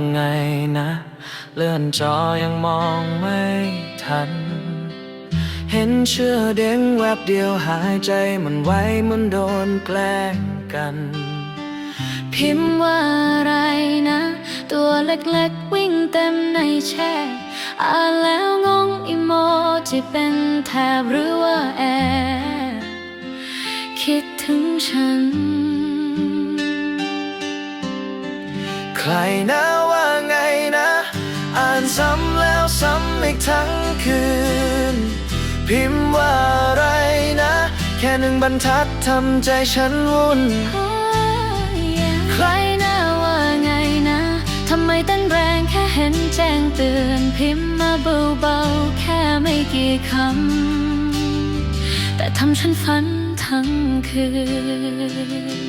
รนะว่าไงนะ เลื่อนจอยังมองไม่ทัน เห็นเชื่อเด้งแวบเดียวหายใจมันไว้เหมันโดนแกล้งกัน พิมพ์ว่าอะไรนะ ตัวเล็กๆวิ่งเต็มในแช่อ่านแล้วงงอีโมจิเป็นแทบหรือว่าแอบคิดถึงฉัน ใครนะ ซ้ำอีกทั้งคืน พิมพ์ว่าอะไรนะ แค่หนึ่งบรรทัดทำใจฉันวุ่น ใครนะว่าไงนะ ทำไมเต้นแรงแค่เห็นแจ้งเตือน พิมพ์มาเบาๆ แค่ไม่กี่คำ แต่ทำฉันฝันทั้งคืน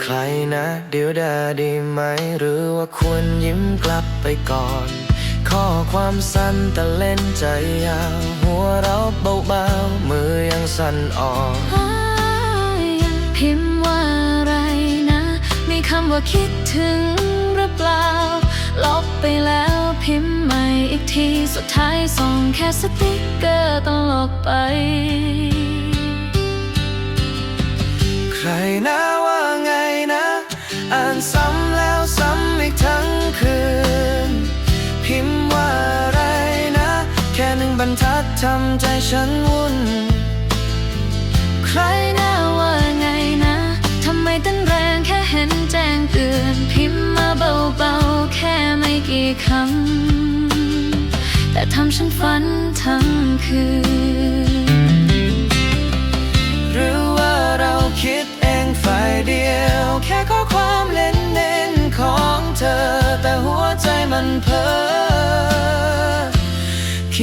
ใครนะเดี๋ยวดาดีไหม หรือว่าควรยิ้มกลับไปก่อน ข้อความสั้นแต่เล่นใจยาวหัวเราะเบาๆมือยังสั่นอ่อนพิมพ์ว่าอะไรนะ มีคำว่าคิดถึงหรือเปล่า ลบไปแล้วพิมพ์ใหม่อีกทีสุดท้ายส่งแค่สติกเกอร์ตลกไป ใครนะว่าไงนะ อ่านซ้ำ บรรทัดทำใจฉันวุ่น ใครนะว่าไงนะทำไมเต้นแรงแค่เห็นแจ้งเตือนพิมพ์มาเบาๆ แค่ไม่กี่คำแต่ทำฉันฝันทั้งคืน หรือว่าเราคิดเองฝ่ายเดียว แค่ข้อความเล่นเน้นๆของเธอ แต่หัวใจมันเพ้อ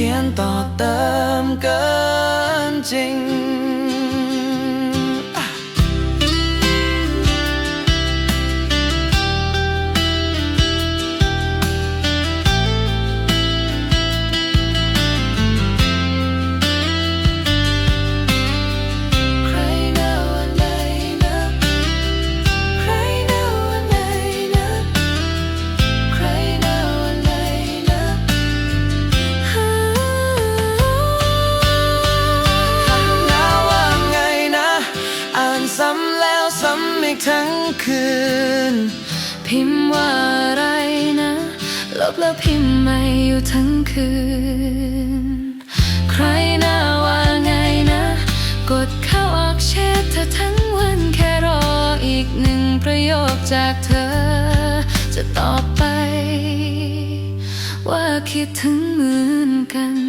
ขียนต่อเติมเกินจริง ซ้ำอีกทั้งคืน พิมพ์ว่าอะไรนะลบแล้วพิมพ์ใหม่อยู่ทั้งคืน ใครนะว่าไงนะ กดเข้าออกแชทเธอทั้งวันแค่รออีกหนึ่งประโยคจากเธอ จะตอบไป ว่าคิดถึงเหมือนกัน